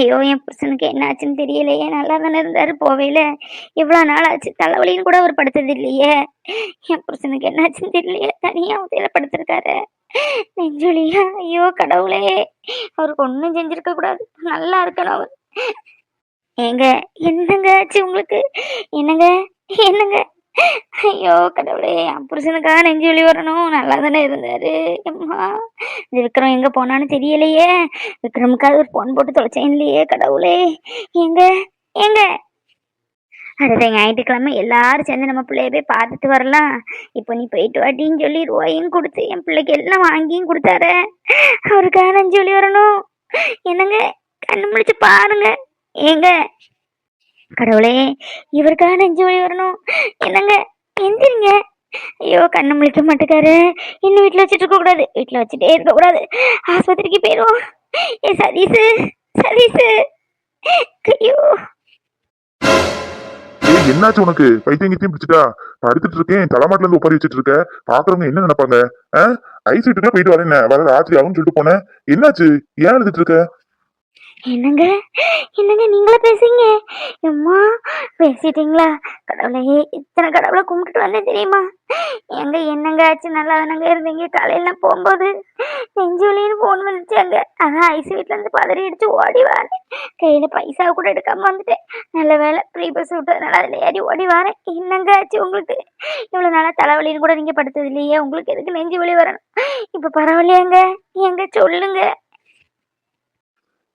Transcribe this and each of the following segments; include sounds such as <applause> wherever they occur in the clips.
ஐயோ என் புருஷனுக்கு என்ன ஆச்சுன்னு தெரியலையே. நல்லா தானே இருந்தாரு போவேல எவ்வளோ நாள் ஆச்சு தலைவலின்னு கூட அவர் படுத்தது இல்லையே. என் புருஷனுக்கு என்ன ஆச்சுன்னு தெரியலையே. தனியா உதவியில படுத்திருக்காரு. நெஞ்சொலியா ஐயோ கடவுளே. அவருக்கு ஒன்றும் செஞ்சிருக்க கூடாது. நல்லா இருக்கணும் அவர். ஏங்க என்னங்க ஆச்சு உங்களுக்கு? என்னங்க என்னங்க? ஐயோ கடவுளே என் புருஷனுக்காக நெஞ்சு வழி வரணும். நல்லா தானே இருந்தாரு. அம்மா இந்த விக்ரம் எங்க போனான்னு தெரியலையே. விக்ரமுக்காக ஒரு போன் போட்டு தொலைச்சேன் இல்லையே கடவுளே. எங்க எங்க? அடுத்த ஞாயிற்றுக்கிழமை எல்லாரும் சேர்ந்து நம்ம பிள்ளைய போய் பார்த்துட்டு வரலாம். இப்போ நீ போயிட்டு வாட்டின்னு சொல்லி ரூபாயும் கொடுத்து என் பிள்ளைக்கு எல்லாம் வாங்கியும் கொடுத்தாரு. அவருக்காக நெஞ்சு வழி வரணும். என்னங்க கண்ணு முடிச்சு பாருங்க. ஏங்க கடவுளே இவருக்காக நெஞ்சு வழி வரணும். என்னங்க? எந்திரிங்க. ஐயோ கண்ணு முழிக்க மாட்டேக்காரு இன்னும் வீட்டில் வச்சுட்டு இருக்க கூடாது. வீட்டில் வச்சுட்டே இருக்க கூடாது. ஆஸ்பத்திரிக்கு போயிடுவோம் ஏ சதீஷு சதீஷு ஐயோ! ஏய் என்னாச்சு உனக்கு? பைத்தியம் கித்தியம் பிடிச்சிட்டா? படுத்துட்டு இருக்கேன். தலைமாட்டில இருந்து உட்காரி வச்சுட்டு இருக்க. பாக்குறவங்க என்ன நினைப்பாங்க? ஐஸ் போயிட்டு வரேன் வர ராத்திரி ஆகும்னு சொல்லிட்டு போனேன். என்னாச்சு? ஏன் எழுதிட்டு இருக்க? என்னங்க? என்னங்க நீங்களே பேசுங்க அம்மா பேசிட்டீங்களா? கடவுளே இத்தனை கடவுளை கும்பிட்டுட்டு வந்தேன் தெரியுமா? எங்க என்னங்க ஆச்சு? நல்லா தானங்க இருந்தீங்க. காலையில போகும்போது நெஞ்சுலின்னு ஃபோன் வந்துச்சாங்க. அதான் ஐஸ் வீட்ல இருந்து பதறி அடிச்சு ஓடி வரேன். கையில பைசா கூட எடுக்காம வந்துட்டேன். நல்ல வேலை ஃப்ரீ பஸ் விட்டதுனால அதுல ஏறி ஓடி வரேன். என்னங்க ஆச்சு உங்களுக்கு? இவ்வளவு நாளா தலைவலின்னு கூட நீங்க படுத்தது இல்லையே. உங்களுக்கு எதுக்கு நெஞ்சு வலி வரணும்? இப்ப பரவாயில்லையாங்க. எங்க சொல்லுங்க.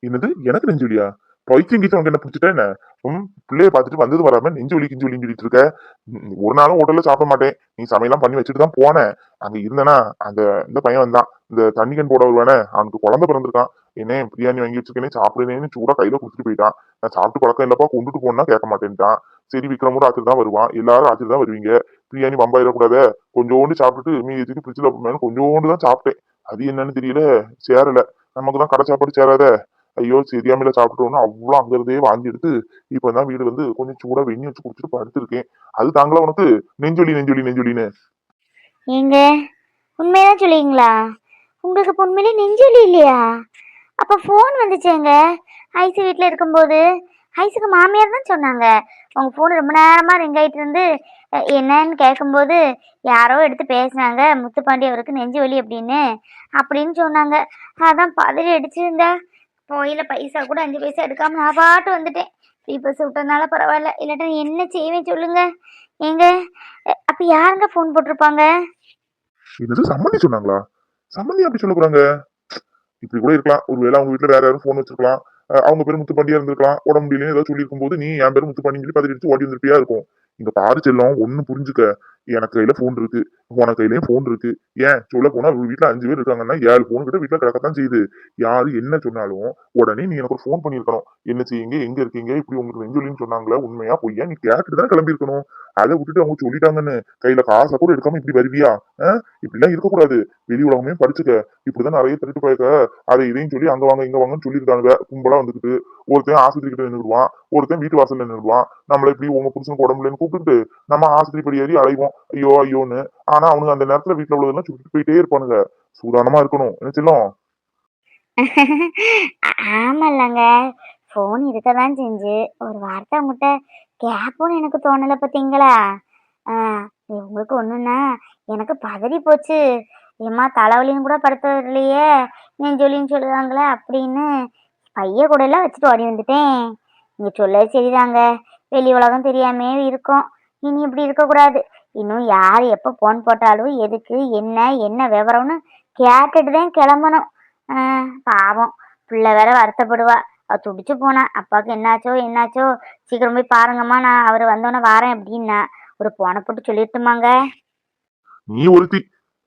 என்னது? எனக்கு நெஞ்சு வலியா பைத்தியம் கீச்சம் உனக்கு என்ன பிடிச்சிட்டா என்ன? ம் பிள்ளைய பார்த்துட்டு வந்தது வராம நெஞ்சு வலி கிஞ்சு வலின்னு சொல்லிட்டு இருக்க ஒரு நாளும் ஹோட்டல்ல சாப்பிட மாட்டேன். நீ சமையல்லாம் பண்ணி வச்சுட்டு தான் போனேன் அங்க இருந்தனா அந்த இந்த பையன் வந்தான். இந்த தண்ணிக்கன் போட வருவானே அவனுக்கு குழந்தை பிறந்திருக்கான். என்ன பிரியாணி வாங்கி வச்சிருக்கேனே சாப்பிடுனேன்னு சூடா கையில கொடுத்துட்டு போயிட்டான். நான் சாப்பிட்டு பழக்கம் இல்லப்பா கொண்டுட்டு போனா கேட்க மாட்டேன்ட்டான். சரி விக்ரமும் ராத்திரி தான் வருவான். எல்லாரும் ராத்திரி தான் வருவீங்க. பிரியாணி பம்பாயிடக்கூடாத கொஞ்சோண்டு சாப்பிட்டுட்டு மீதி வச்சுட்டு ஃப்ரிட்ஜில் கொஞ்சோண்டு தான் சாப்பிட்டேன். அது என்னன்னு தெரியல சேரல. நமக்கு தான் கடை சாப்பாடு சேராத. ஐயோ தெரியாமல சாப்பிட்டோம்னு அவ்வளோ அங்கிருந்தே வாங்கி எடுத்து இப்போ தான் வீடு வந்து கொஞ்சம் சூடா வெண்ணி வச்சு குடிச்சிட்டு படுத்திருக்கேன். அது தாங்களா உனக்கு? நெஞ்சொலி நெஞ்சொலி நெஞ்சொலின்னு. ஏங்க உண்மையதான் சொல்லுவீங்களா? உங்களுக்கு இப்ப உண்மையிலே நெஞ்சொலி இல்லையா? அப்போ ஃபோன் வந்துச்சேங்க. ஐசு வீட்டில் இருக்கும்போது ஐசுக்கு மாமியார் தான் சொன்னாங்க. உங்கள் ஃபோன் ரொம்ப நேரமாக ரிங் ஆகிட்டு இருந்து என்னன்னு கேட்கும்போது யாரோ எடுத்து பேசினாங்க முத்துப்பாண்டி அவருக்கு நெஞ்சு வலி அப்படின்னு அப்படின்னு சொன்னாங்க. அதான் பதறி அடிச்சிருந்தா போயில பைசா கூட அஞ்சு பைசா எடுக்காம நான் பாட்டு வந்துட்டேன். ஃப்ரீ பஸ் விட்டதுனால பரவாயில்ல. இல்லாட்டா என்ன செய்வேன் சொல்லுங்க. ஏங்க அப்போ அப்ப யாருங்க ஃபோன் போட்டிருப்பாங்க? என்னது சம்மந்தி சொன்னாங்களா? சம்மந்தி அப்படி சொல்ல போறாங்க இப்படி கூட இருக்கலாம். ஒருவேளை அவங்க வீட்டுல வேற யாரும் ஃபோன் வச்சிருக்கலாம். அவங்க பேர் முத்துப்பாண்டியா இருந்திருக்கலாம். உடம்பு முடியலன்னு ஏதாவது சொல்லியிருக்கும் போது நீ என் பேர் முத்துப்பாண்டின்னு சொல்லி பதில் அடிச்சு ஓடி வந்திருப்பியா இருக்கும். இங்க பாரு செல்லம் ஒன்னு புரிஞ்சுக்க. எனக்கு கையில ஃபோன் இருக்கு. உனக்கு கையிலயும் ஃபோன் இருக்கு. ஏன்? சொல்ல போனா வீட்டுல அஞ்சு பேர் இருக்காங்கன்னா ஏழு ஃபோன் கிட்ட வீட்டுல கிடக்கத்தான் செய்யுது. யாரு என்ன சொன்னாலும் உடனே நீ எனக்கு ஒரு ஃபோன் பண்ணிருக்கணும் என்ன செய்யுங்க? எங்க இருக்கீங்க? இப்படி உங்களுக்கு நெஞ்சொலின்னு சொன்னாங்களா உண்மையா பொய்யா? நீ கேட்டுட்டு தான் கிளம்பி இருக்கணும் அதை விட்டுட்டு அவங்க சொல்லிட்டாங்கன்னு. கையில காசை கூட எடுக்காம இப்படி வருவியா? இப்படிலாம் இருக்கக்கூடாது. வெளி உலகமே படிச்சுக்க. இப்படிதான் நிறைய திருட்டு போயிருக்க அதை இதையும் சொல்லி அங்க வாங்க இங்க வாங்கன்னு சொல்லியிருக்காங்க. கும்பலா வந்துக்கிட்டு ஒருத்தன் ஆஸ்பத்திரி கிட்ட நின்றுடுவான் ஒருத்தன் வீட்டு வாசல்ல நின்றுடுவான் நம்மள இப்படி உங்க புருஷனுக்கு உடம்புலன்னு கூப்பிட்டு நம்ம ஆஸ்பத்திரி படி ஏறி அலைவோம். ஐயோ ஐயோன்னு. ஆனா அவனுங்க அந்த நேரத்துல வீட்டுல உள்ளதெல்லாம் சுட்டு போயிட்டே இருப்பானுங்க. சூதானமா இருக்கணும். என்ன செல்லம்? <laughs> ஆமாங்க ஃபோன் இருக்க தான் செஞ்சு ஒரு வார்த்தை உங்கள்கிட்ட கேட்போன்னு எனக்கு தோணலை பார்த்தீங்களா ஆ உங்களுக்கு ஒன்றுன்னா எனக்கு பதறி போச்சு. ஏம்மா தலைவலின்னு கூட படுத்தது இல்லையே நெஞ்சொலின்னு சொல்லுவாங்களே அப்படின்னு பைய கூட எல்லாம் வச்சுட்டு ஓடி வந்துட்டேன். நீங்கள் சொல்ல சரிதாங்க. வெளி உலகம் தெரியாமே இருக்கோம். இனி இப்படி இருக்கக்கூடாது. இன்னும் யார் எப்போ ஃபோன் போட்டாலும் எதுக்கு என்ன என்ன விவரம்னு கேட்டுட்டு தான் கிளம்பணும் பாவம். பிள்ளை வேற வருத்தப்படுவா. அவ துடிச்சு போனா அப்பாவுக்கு என்னாச்சோ என்னாச்சோ? சீக்கிரம் போய் பாருங்கம்மா நான் அவர் வந்தோடனே வாரேன் அப்படின்னா ஒரு போனை போட்டு சொல்லிட்டுமாங்க. நீ ஒருத்தி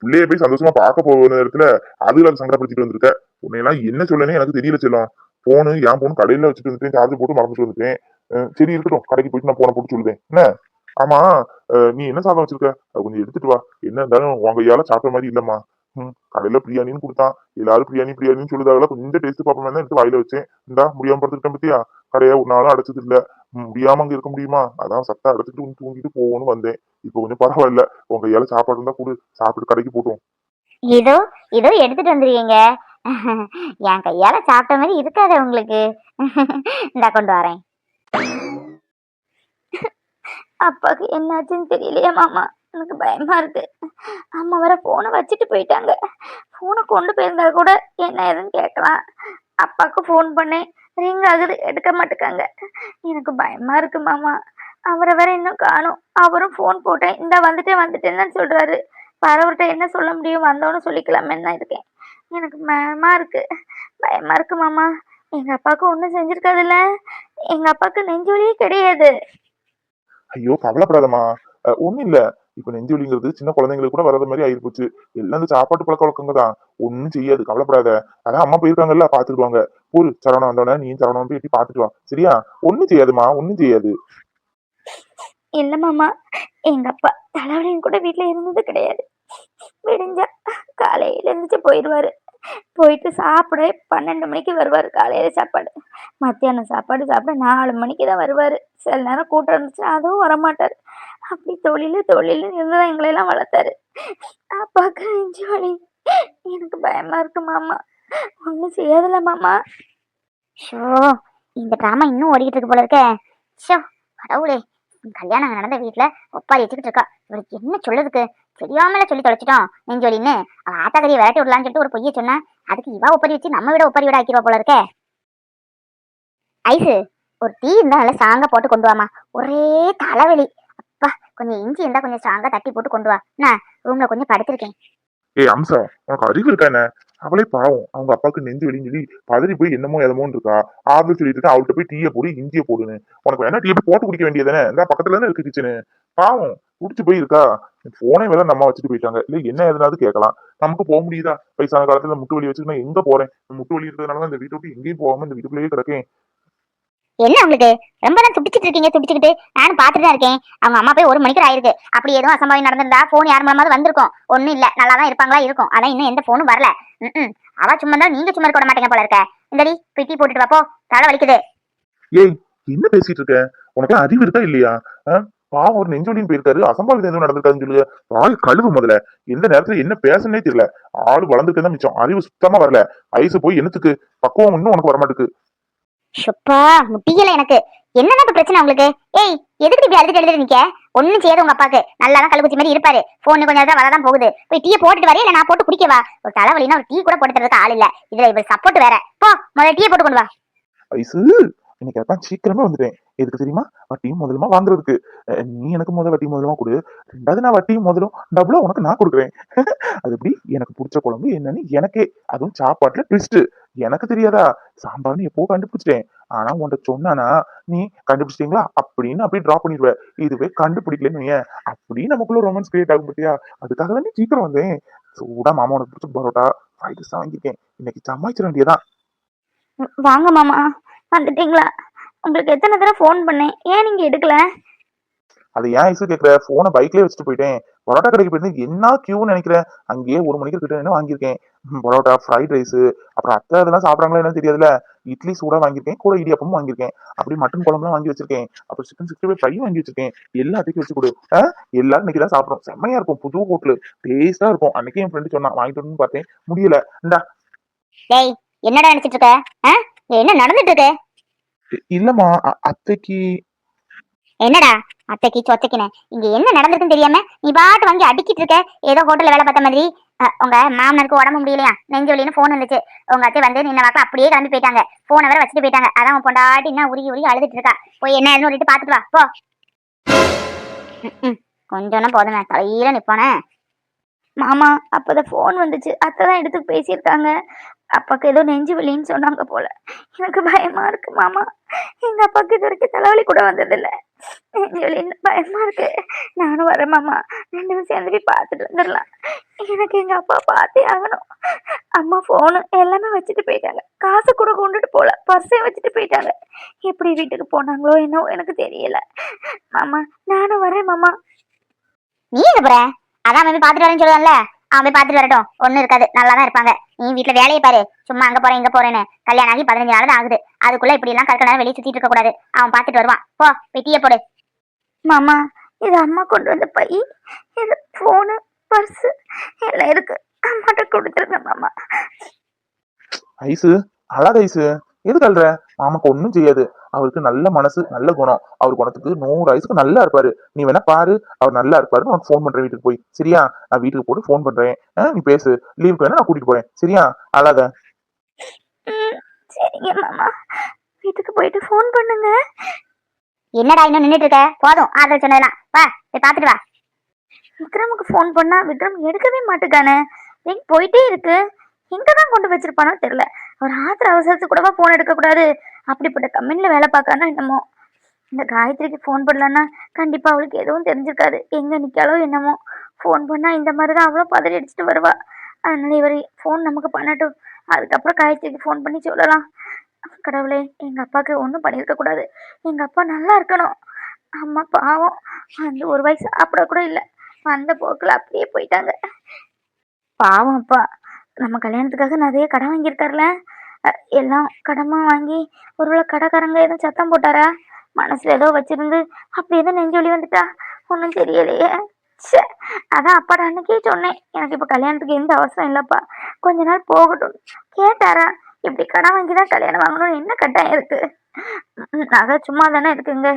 பிள்ளைய போய் சந்தோஷமா பார்க்க போகிற நேரத்துல அதுல அதை சங்கடப்படுத்திட்டு வந்திருக்க. உன்னையெல்லாம் என்ன சொல்லனே எனக்கு தெரியல செல்லம். போனு என் போன் கடையில வச்சுட்டு வந்துட்டேன் சார்ஜ் போட்டு மறந்துட்டு வந்துட்டேன். சரி இருக்கட்டும் கடைக்கு போயிட்டு நான் போன போட்டு சொல்லுதேன் என்ன? ஆமா நீ என்ன சாதம் வச்சிருக்க? கொஞ்சம் எடுத்துட்டு வா. என்ன இருந்தாலும் உங்க கையால சாப்பிட்ட மாதிரி இல்லம்மா. ம். கடையில பிரியாணின்னு கொடுத்தான் எல்லாரும் பிரியாணி பிரியாணின்னு சொல்லுதாங்களா கொஞ்சம் டேஸ்ட் பார்ப்போம் தான் எடுத்து வாயில வச்சேன். இந்தா முடியாம படுத்துக்கிட்டேன் பத்தியா? கடையை ஒரு நாளும் அடைச்சது இல்ல. முடியாம அங்க இருக்க முடியுமா? அதான் சத்தம் அடைச்சிட்டு தூங்கிட்டு போகணும்னு வந்தேன். இப்போ கொஞ்சம் பரவாயில்ல. உங்க கையால சாப்பாடு இருந்தா கொடு. சாப்பிட்டு கடைக்கு போட்டோம். இதோ இதோ எடுத்துட்டு வந்துருக்கீங்க <laughs> என் கையால சாப்பிட்ட மாதிரி இருக்காது உங்களுக்கு. <laughs> இந்தா கொண்டு வரேன். <laughs> அப்பாக்கு என்னாச்சுன்னு தெரியலையே மாமா. எனக்கு பயமா இருக்கு. அம்மா வர போனை வச்சுட்டு போயிட்டாங்க. போனை கொண்டு போயிருந்தா கூட என்ன ஏதுன்னு கேட்கலாம். அப்பாவுக்கு ஃபோன் பண்ணேன். ரிங் ஆகுது. எடுக்க மாட்டேக்காங்க. எனக்கு பயமா இருக்கு மாமா. அவரை வேற இன்னும் காணும். அவரும் ஃபோன் போட்டேன். இந்த வந்துட்டேன் வந்துட்டேன்னு சொல்றாரு. வரவர்கிட்ட என்ன சொல்ல முடியும்? வந்தோன்னு சொல்லிக்கலாமேன்னு தான் இருக்கேன். எனக்கு பயமா இருக்கு. பயமா இருக்கு மாமா. எங்க அப்பாவுக்கு ஒன்றும் செஞ்சிருக்காதுல்ல. எங்க அப்பாவுக்கு நெஞ்சொலியே கிடையாது. ஐயோ கவலைப்படாதம்மா. ஒன்றும் இல்லை. இப்ப நெஞ்சு வலிங்கிறது சின்ன குழந்தைங்களுக்கு கூட வராத மாதிரி ஆயிருப்போச்சு எல்லாம் இந்த சாப்பாட்டு பழக்க வழக்கங்க தான் ஒண்ணும் செய்யாது கவலைப்படாத. அதான் அம்மா போயிருக்காங்கல்ல பாத்துக்குவாங்க போரு சரவணம் வந்தோடனே நீ சரவணம் போய் எட்டி பாத்துட்டு வா? சரியா? ஒண்ணும் செய்யாதுமா ஒண்ணும் செய்யாது. இல்ல மாமா எங்க அப்பா தலைவலியும் கூட வீட்டுல இருந்தது கிடையாது. விடிஞ்சா காலையில இருந்துச்சு போயிடுவாரு போயிட்டு சாப்பிட பன்னெண்டு மணிக்கு வருவாரு காலையில சாப்பாடு. மத்தியானம் சாப்பாடு சாப்பிட நாலு மணிக்கு தான் வருவாரு. சில நேரம் கூட்டம் இருந்துச்சுன்னா அதுவும் வரமாட்டாரு. அப்படி தொழில தொழில் இருந்துதான் எங்களை எல்லாம் வளர்த்தாரு. நான் பார்க்குறேன் ஜோலி எனக்கு பயமா இருக்கு மாமா. ஒன்றும் செய்யாதுல மாமா. ஷோ இந்த ட்ராமா இன்னும் ஓடிக்கிட்டு இருக்கு போல இருக்க. ஷோ கடவுளே. கல்யாணம் நடந்த வீட்ல ஒப்பாரி வச்சுக்கிட்டு இருக்கா. இவருக்கு என்ன சொல்லுறதுக்கு தெரியாமல சொல்லி தொலைச்சிட்டோம் நெஞ்சொலின்னு. அவன் ஆத்தாக்கறியை விரட்டி விடலான்னு சொல்லிட்டு ஒரு பொய்ய சொன்னேன் அதுக்கு இவா ஒப்பாரி வச்சு நம்ம விட ஒப்பாரி விட ஆக்கிடுவா போல இருக்கே. ஐசு ஒரு டீ இருந்தா நல்லா சாங்க போட்டு கொண்டு வாமா. ஒரே தலைவலி. பா கொஞ்சம் இஞ்சி இருந்தா கொஞ்சம் ஸ்ட்ராங்கா தட்டி போட்டு கொண்டு வா. நான் ரூம்ல கொஞ்சம் படுத்திருக்கேன். ஏய் அம்சா உனக்கு அறிவு இருக்கா அவளே பாவம். அவங்க அப்பாவுக்கு நெஞ்சு வெளியும் சொல்லி பதறி போய் என்னமோ எதமோன்னு இருக்கா? ஆறுதல் சொல்லிட்டு இருக்கா? அவள்கிட்ட போய் டீயை போடு இஞ்சியை போடுன்னு. உனக்கு வேணா டீயை போய் போட்டு குடிக்க வேண்டியதானே இந்த பக்கத்துல தானே இருக்கு கிச்சனு பாவம் குடிச்சு போய் இருக்கா? போனே வேலை நம்ம வச்சுட்டு போயிட்டாங்க. இல்ல என்ன எதுனாவது கேட்கலாம். நமக்கு போக முடியுதா? வயசான காலத்துல முட்டு வலி வச்சுட்டு நான் எங்க போறேன்? முட்டு வலி இருக்கிறதுனால தான் இந்த வீட்டை விட்டு எங்கேயும் போகாம இந்த வீட்டுக்குள்ளேயே கிடக்கேன். என்ன உங்களுக்கு? ரொம்ப தான் துடிச்சிட்டு இருக்கீங்க துடிச்சுக்கிட்டு. நானும் பார்த்துட்டு தான் இருக்கேன். அவங்க அம்மா போய் ஒரு மணிக்கு ஆயிருக்கு. அப்படி எதுவும் அசம்பாவியம் நடந்திருந்தா ஃபோன் யார் மூலமாவது வந்திருக்கும். ஒன்றும் இல்லை. நல்லா தான் இருப்பாங்களா இருக்கும். அதான் இன்னும் எந்த ஃபோனும் வரல. ம் அவ சும்மா தான் நீங்க சும்மா இருக்க விட மாட்டீங்க போல இருக்க. இந்தடி பிட்டி போட்டுட்டு வாப்போ. தலை வலிக்குது. ஏய் என்ன பேசிட்டு இருக்க? உனக்கு அறிவு இருக்கா இல்லையா? பாவம் ஒரு நெஞ்சோடின்னு போயிருக்காரு. அசம்பாவிதம் எதுவும் நடந்திருக்காதுன்னு சொல்லுங்க. ஆள் கழுவு முதல்ல. எந்த நேரத்துல என்ன பேசனே தெரியல. ஆள் வளர்ந்துருக்கதான் மிச்சம். அறிவு சுத்தமா வரல. ஐசு போய் என்னத்துக்கு? பக்குவம் இன்னும் உனக்கு வர மாட்டுக்கு ஷுப்பா முட்டியல எனக்கு. என்னதான் இப்ப பிரச்சனை உங்களுக்கு? ஏய் எதுக்கு இப்படி அழுதுட்டு எழுதிட்டு நிக்க? ஒண்ணும் செய்யாது உங்க அப்பாக்கு. நல்லா தான் கழுகுச்சி மாதிரி இருப்பாரு. போன் கொஞ்சம் நேரம் வரதான் போகுது. போய் டீயை போட்டுட்டு வரே இல்ல நான் போட்டு குடிக்கவா? ஒரு தலைவலினா ஒரு டீ கூட போட்டு தரதுக்கு ஆள் இல்ல. இதுல இவர் சப்போர்ட் வேற. போ முதல்ல டீயை போட்டு கொண்டு வா. ஐசு இன்னைக்கு அதான் சீக்கிரமே வந்துட்டேன். எதுக்கு தெரியுமா? வட்டியும் முதலுமா வாங்குறதுக்கு. நீ எனக்கு முதல் வட்டி முதலுமா கொடு. ரெண்டாவது நான் வட்டியும் முதலும் டபுளும் உனக்கு நான் கொடுக்குறேன். <laughs> அது எப்படி? எனக்கு பிடிச்ச குழம்பு என்னன்னு எனக்கே. அதுவும் சாப்பாட்டுல ட்விஸ்ட் எனக்கு தெரியாதா? சாம்பார்னு எப்போ கண்டுபிடிச்சிட்டேன். ஆனா உன்கிட்ட சொன்னானா நீ கண்டுபிடிச்சிட்டீங்களா? அப்படின்னு அப்படியே ட்ராப் பண்ணிடுவ. இதுவே கண்டுபிடிக்கலன்னு வையேன். அப்படின்னு நமக்குள்ள ரொமான்ஸ் கிரியேட் ஆகும் பத்தியா? அதுக்காக தான் சீக்கிரம் வந்தேன். சூடா மாமா உனக்கு பிடிச்ச பரோட்டா ஃப்ரைட் ரைஸ் வாங்கியிருக்கேன். இன்னைக்கு சமாளிச்சிட வேண்டியதான் வாங்க மாமா. வந்துட்டீங்களா? உங்களுக்கு எத்தனை தடவை ஃபோன் பண்ணேன்? ஏன் நீங்க எடுக்கல? அது ஏன் ஐசு கேட்குற ஃபோனை பைக்லேயே வச்சுட்டு போயிட்டேன். பரோட்டா கடைக்கு போயிட்டு என்ன கியூன்னு நினைக்கிறேன். அங்கேயே ஒரு மணிக்கு கிட்ட என்ன வாங்கியிருக்கேன். பரோட்டா ஃப்ரைட் ரைஸ் அப்புறம் அத்தை அதெல்லாம் சாப்பிட்றாங்களா என்னன்னு தெரியாதுல்ல. இட்லி சூடா வாங்கியிருக்கேன். கூட இடியாப்பமும் வாங்கியிருக்கேன். அப்படி மட்டன் குழம்புலாம் வாங்கி வச்சிருக்கேன். அப்புறம் சிக்கன் சிக்ஸ்டி ஃபைவ் ஃப்ரையும் வாங்கி வச்சிருக்கேன். எல்லாத்தையும் வச்சு கொடு? எல்லாரும் இன்னைக்கு தான் சாப்பிட்றோம். செம்மையா இருக்கும். புது ஹோட்டலு டேஸ்டா இருக்கும். அன்னைக்கே என் ஃப்ரெண்டு சொன்னான். வாங்கிட்டு வரணும்னு பார்த்தேன். முடியல. இந்தா. டேய் என்னடா நினைச்சிட்டு இருக்க? என்ன நடந்துட்டு இருக்கு? இல்லம்மா அ- அத்தைக்கு என்னடா? அத்தைக்கு சொத்தைக்கின இங்க என்ன நடந்திருக்குன்னு தெரியாம நீ பாட்டு வாங்கி அடிக்கிட்டு இருக்க? ஏதோ ஹோட்டல்ல வேலை பார்த்த மாதிரி. அஹ், உங்க மாமனருக்கு உடம்பு முடியலையா? நெஞ்சு வலின்னு போன் வந்துச்சு. உங்க அத்தை வந்து நின்ன வாக்கில் அப்படியே கிளம்பி போயிட்டாங்க. போனை வேற வச்சுட்டு போயிட்டாங்க. அதான் உன் பொண்டாட்டி என்ன உருகி உருகி அழுதுட்டு இருக்கா. போய் என்ன ஏதுன்னு சொல்லிட்டு பாத்துட்டு வா. போ. ம்ம். கொஞ்சம்னா போதுமே. தலையில நிப்பானே. மாமா அப்பதான் ஃபோன் வந்துச்சு. அத்தை தான் எடுத்து பேசியிருக்காங்க. அப்பாவுக்கு ஏதோ நெஞ்சு வலின்னு சொன்னாங்க போல. எனக்கு பயமா இருக்கு மாமா. எங்க அப்பாவுக்கு இது வரைக்கும் தலைவலி கூட வந்ததில்ல. நெஞ்சு வலின்னு பயமா இருக்கு. நானும் வரேன் மாமா. ரெண்டு பேரும் சேர்ந்து போய் பார்த்துட்டு வந்துடலாம். எனக்கு எங்க அப்பா பார்த்தே ஆகணும். அம்மா ஃபோனு எல்லாமே வச்சுட்டு போயிட்டாங்க. காசு கூட கொண்டுட்டு போகல பர்ஸையும் வச்சுட்டு போயிட்டாங்க. எப்படி வீட்டுக்கு போனாங்களோ என்னவோ எனக்கு தெரியல. மாமா நானும் வரேன் மாமா. நீ எங்க போற? அதான் அவன் போய் பாத்துட்டு வரேன்னு சொல்லுவான்ல. அவன் போய் பாத்துட்டு வரட்டும். ஒண்ணும் இருக்காது. நல்லா தான் இருப்பாங்க. நீ வீட்டுல வேலையை பாரு. சும்மா அங்க போறேன் இங்க போறேன்னு. கல்யாணம் ஆகி பதினஞ்சு நாள் தான் ஆகுது. அதுக்குள்ள இப்படி எல்லாம் கற்க நேரம் வெளியே சுத்திட்டு இருக்க கூடாது. அவன் பாத்துட்டு வருவான். போ போய் டீயை போடு. மாமா இது அம்மா கொண்டு வந்த பை இது ஃபோனு பர்ஸு எல்லாம் இருக்கு. அம்மாட்ட கொடுத்துருங்க மாமா. ஐசு அழாத ஐசு எதுக்கு அல்ற மாமாக்கு ஒண்ணும் செய்யாது. அவருக்கு நல்ல மனசு நல்ல குணம். அவர் குணத்துக்கு நூறு வயசுக்கு நல்லா இருப்பாரு. நீ வேணா பாரு அவர் நல்லா இருப்பாரு உனக்கு ஃபோன் பண்றேன் வீட்டுக்கு போய். சரியா? நான் வீட்டுக்கு போட்டு ஃபோன் பண்றேன். நீ பேசு. லீவுக்கு வேணா நான் கூட்டிட்டு போறேன். சரியா? அழாத. சரிங்க மாமா. வீட்டுக்கு போயிட்டு ஃபோன் பண்ணுங்க. என்னடா இன்னும் நின்னுட்டு இருக்க? போதும். ஆதரவு சொன்னதெல்லாம். வா போய் பார்த்துட்டு வா. விக்ரமுக்கு ஃபோன் பண்ணா விக்ரம் எடுக்கவே மாட்டேங்கானே எங்க போயிட்டே இருக்கு. எங்க தான் கொண்டு வச்சிருப்பானோ தெரியல. ஒரு ஆத்திர அவசரத்துக்கு கூடவா ஃபோன் எடுக்கக்கூடாது? அப்படிப்பட்ட கம்பெனியில் வேலை பார்க்கானா என்னமோ? இந்த காயத்ரிக்கு ஃபோன் பண்ணலன்னா கண்டிப்பாக அவளுக்கு எதுவும் தெரிஞ்சிருக்காது. எங்கே நிற்காலோ என்னமோ? ஃபோன் பண்ணால் இந்த மாதிரி தான் அவ்வளோ பதறி அடிச்சுட்டு வருவா. அதனால இவர் ஃபோன் நமக்கு பண்ணட்டும். அதுக்கப்புறம் காயத்ரிக்கு ஃபோன் பண்ணி சொல்லலாம். கடவுளே எங்கள் அப்பாவுக்கு ஒன்றும் பண்ணியிருக்கக்கூடாது எங்கள் அப்பா நல்லா இருக்கணும். அம்மா பாவம். அந்த ஒரு வயசு சாப்பிட கூட இல்லை. வந்த போக்கில் அப்படியே போயிட்டாங்க. பாவம் அப்பா. நம்ம கல்யாணத்துக்காக நிறைய கடன் வாங்கியிருக்கார்ல? எல்லாம் கடமா வாங்கி ஒருவேளை கடைக்காரங்க எதுவும் சத்தம் போட்டாரா? மனசில் ஏதோ வச்சுருந்து அப்படி எதுவும் நெஞ்சொலி வந்துட்டா? ஒன்றும் தெரியலையே. ச்சே அதான் அப்பாடா அன்னைக்கே சொன்னேன். எனக்கு இப்போ கல்யாணத்துக்கு எந்த அவசரம் இல்லைப்பா. கொஞ்ச நாள் போகட்டும். கேட்டாரா? இப்படி கடன் வாங்கி தான் கல்யாணம் வாங்கணும்னு என்ன கட்டாயம் இருக்குது நகை சும்மா தானே இருக்குங்க.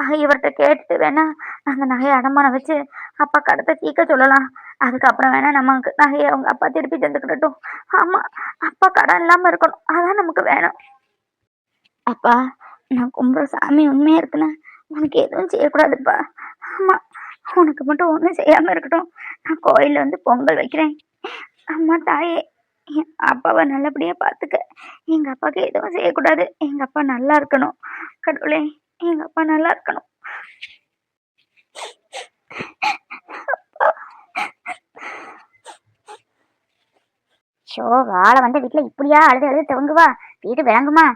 ஆக இவர்கிட்ட கேட்டுட்டு வேணா அந்த நகையை அடமானம் வச்சு அப்பா கடத்தை தீக்க சொல்லலாம். அதுக்கப்புறம் வேணா நமக்கு நகையை அவங்க அப்பா திருப்பி தந்துக்கிடட்டும். ஆமா அப்பா கடன் இல்லாம இருக்கணும். அதான் நமக்கு வேணும். அப்பா நான் கும்புற சாமி உண்மையா இருக்குன்னு உனக்கு எதுவும் செய்யக்கூடாதுப்பா. ஆமா உனக்கு மட்டும் ஒன்றும் செய்யாம இருக்கட்டும். நான் கோயில்ல வந்து பொங்கல் வைக்கிறேன். அம்மா தாயே என் அப்பாவை நல்லபடியா பார்த்துக்க எங்க அப்பாவுக்கு எதுவும் செய்யக்கூடாது. எங்க அப்பா நல்லா இருக்கணும். கடவுளே எங்க அப்பா நல்லா இருக்கணும். ஷோ வாழை வந்த வீட்டில் இப்படியா அழுது அழுது தொங்குவா வீடு விளங்குமா?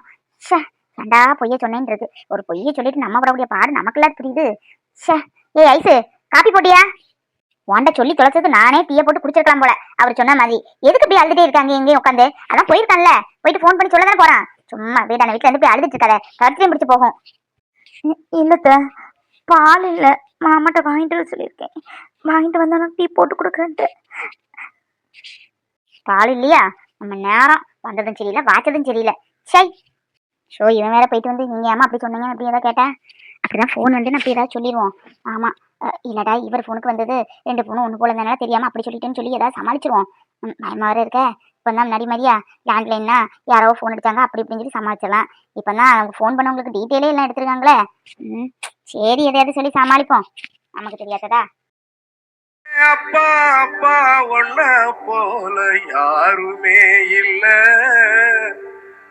ஷே ஏண்டா பொய்ய சொன்னேன்னு இருக்கு ஒரு பொய்ய சொல்லிட்டு நம்ம படக்கூடிய பாடு நமக்குலாம் புரியுது. ஷே ஏய் ஐசு காப்பி போட்டியா? உன்ட சொல்லி தொலைச்சதுக்கு நானே டீயை போட்டு குடிச்சிருக்கலாம் போல. அவர் சொன்ன மாதிரி. எதுக்கு இப்படி அழுதுட்டே இருக்காங்க எங்கேயும் உட்காந்து? அதான் போயிருக்கான்ல. போயிட்டு ஃபோன் பண்ணி சொல்ல தானே போறான். சும்மா வீடான வீட்டில் இருந்து போய் அழுதுட்டு இருக்காத. கருத்தையும் பிடிச்சி போகும். இ- இல்லத்த. பால் இல்ல. மாமாட்ட வாங்கிட்டு வர சொல்லியிருக்கேன். வாங்கிட்டு வந்தாலும் டீ போட்டு கொடுக்குறேன்ட்டு. பால் இல்லையா? நம்ம நேரம் வந்ததும் சரியில்லை வாச்சதும் சரியில்லை. சை. ஷோ இவன் வேற போயிட்டு வந்து நீங்க ஏமா அப்படி சொன்னீங்க அப்படி ஏதாவது கேட்டேன். அப்படிதான் ஃபோன் வந்து நம்ம ஏதாவது சொல்லிடுவோம் ஆமா. இல்லடா இவர் ஃபோனுக்கு வந்தது ரெண்டு ஃபோனும் ஒன்று போல இருந்தனால தெரியாம அப்படி சொல்லிட்டேன்னு சொல்லி ஏதாவது சமாளிச்சிருவோம். பயமா வேற இருக்க. இப்போ தான் முன்னாடி மாதிரியா லேண்ட்லைன்னா யாரோ ஃபோன் அடிச்சாங்க அப்படி இப்படின்னு சொல்லி சமாளிச்சிடலாம். இப்போ தான் அவங்க ஃபோன் பண்ணவங்களுக்கு டீட்டெயிலே எல்லாம் எடுத்துருக்காங்களே. ம் சரி எதையாவது சொல்லி சமாளிப்போம். நமக்கு தெரியாததா? அப்பா அப்பா ஒன்ன போல யாருமே இல்ல.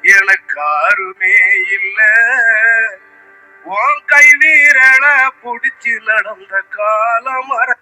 எனக்கு யாருமே இல்ல. உன் கை வீரல புடிச்சு நடந்த காலம் மற